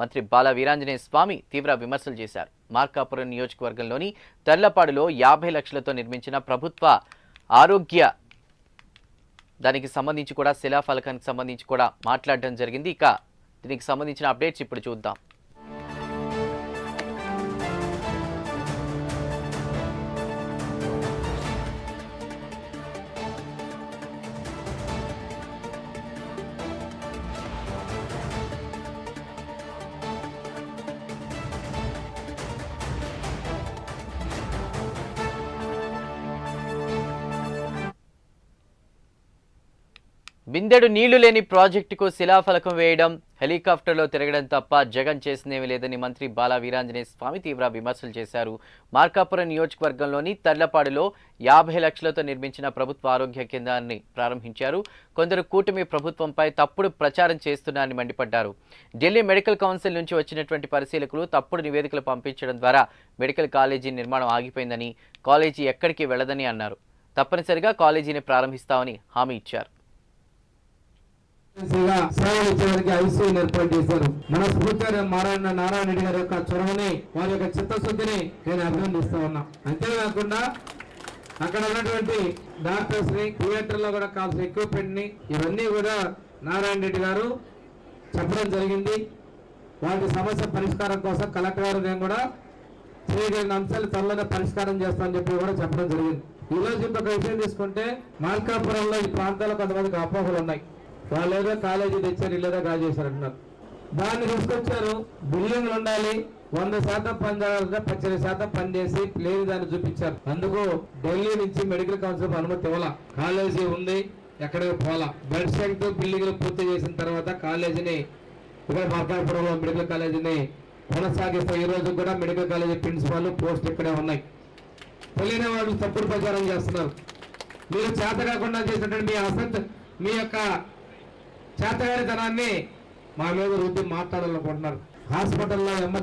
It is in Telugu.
మంత్రి బాల వీరాంజనేయ స్వామి తీవ్ర విమర్శలు చేశారు. మార్కాపురం నియోజకవర్గంలోని తర్లపాడులో యాభై లక్షలతో నిర్మించిన ప్రభుత్వ ఆరోగ్య దానికి సంబంధించి కూడా శిలాఫలకానికి సంబంధించి కూడా మాట్లాడడం జరిగింది. ఇక దీనికి సంబంధించిన అప్డేట్స్ ఇప్పుడు చూద్దాం. బిందెడు నీళ్ళు లేని ప్రాజెక్టుకు శిలాఫలకం వేయడం హెలికాప్టర్లో తిరగడం తప్ప జగన్ చేసినేమీ లేదని మంత్రి బాలా వీరాంజనేయ స్వామి తీవ్ర విమర్శలు చేశారు. మార్కాపురం నియోజకవర్గంలోని తర్లపాడులో యాభై లక్షలతో నిర్మించిన ప్రభుత్వ ఆరోగ్య కేంద్రాన్ని ప్రారంభించారు. కొందరు కూటమి ప్రభుత్వంపై తప్పుడు ప్రచారం చేస్తున్నారని మండిపడ్డారు. ఢిల్లీ మెడికల్ కౌన్సిల్ నుంచి వచ్చినటువంటి పరిశీలకులు తప్పుడు నివేదికలు పంపించడం ద్వారా మెడికల్ కాలేజీ నిర్మాణం ఆగిపోయిందని కాలేజీ ఎక్కడికి వెళ్ళదని అన్నారు. తప్పనిసరిగా కాలేజీని ప్రారంభిస్తామని హామీ ఇచ్చారు. సేవలు ఇచ్చేవారికి ఏర్పాటు చేశారు. మన స్ఫూర్తిగా నారాయణ నారాయణ రెడ్డి గారి యొక్క చొరవని వారి యొక్క చిత్తశుద్ధిని నేను అభినందిస్తా ఉన్నా. అంతేకాకుండా అక్కడ ఉన్నటువంటి డాక్టర్స్ని థియేటర్లో కూడా కావాల్సిన ఎక్విప్మెంట్ని ఇవన్నీ కూడా నారాయణ రెడ్డి గారు చెప్పడం జరిగింది. వాటి సమస్య పరిష్కారం కోసం కలెక్టర్ గారు నేను కూడా చేయగలిగిన అంశాలు త్వరలోనే పరిష్కారం చేస్తామని చెప్పి కూడా చెప్పడం జరిగింది. ఈ రోజు ఇంకొక విషయం తీసుకుంటే మార్కాపురంలో ఈ ప్రాంతాల్లో కొంతమందికి అపోహలు ఉన్నాయి వాళ్ళు ఏదో కాలేజీ తెచ్చారు ఇల్లేదో గాజు చేశారు అంటున్నారు. దాన్ని తీసుకొచ్చారు. బిల్డింగ్లు ఉండాలి. వంద శాతం పని పచ్చని పద్దెనిమిది శాతం పని చేసి లేని దాన్ని చూపించారు. అందుకు ఢిల్లీ నుంచి మెడికల్ కౌన్సిల్ అనుమతి ఇవ్వాల. కాలేజీ ఉంది ఎక్కడికి పోలా బెడ్ స్ట్రెంగ్త్ బిల్డింగ్లు పూర్తి చేసిన తర్వాత కాలేజీని ఇక్కడ మార్కాపురంలో మెడికల్ కాలేజీని కొనసాగిస్తూ ఈ రోజు కూడా మెడికల్ కాలేజీ ప్రిన్సిపాల్ పోస్ట్ ఇక్కడే ఉన్నాయి. తెలియని వాళ్ళు తప్పుడు ప్రచారం చేస్తున్నారు. మీరు చేత కాకుండా చేసినటువంటి మీ అసంత మీ యొక్క చేతగానితనాన్ని మా మీద రుద్ది మాట్లాడాలనుకుంటున్నారు. హాస్పిటల్లో ఎమ్మ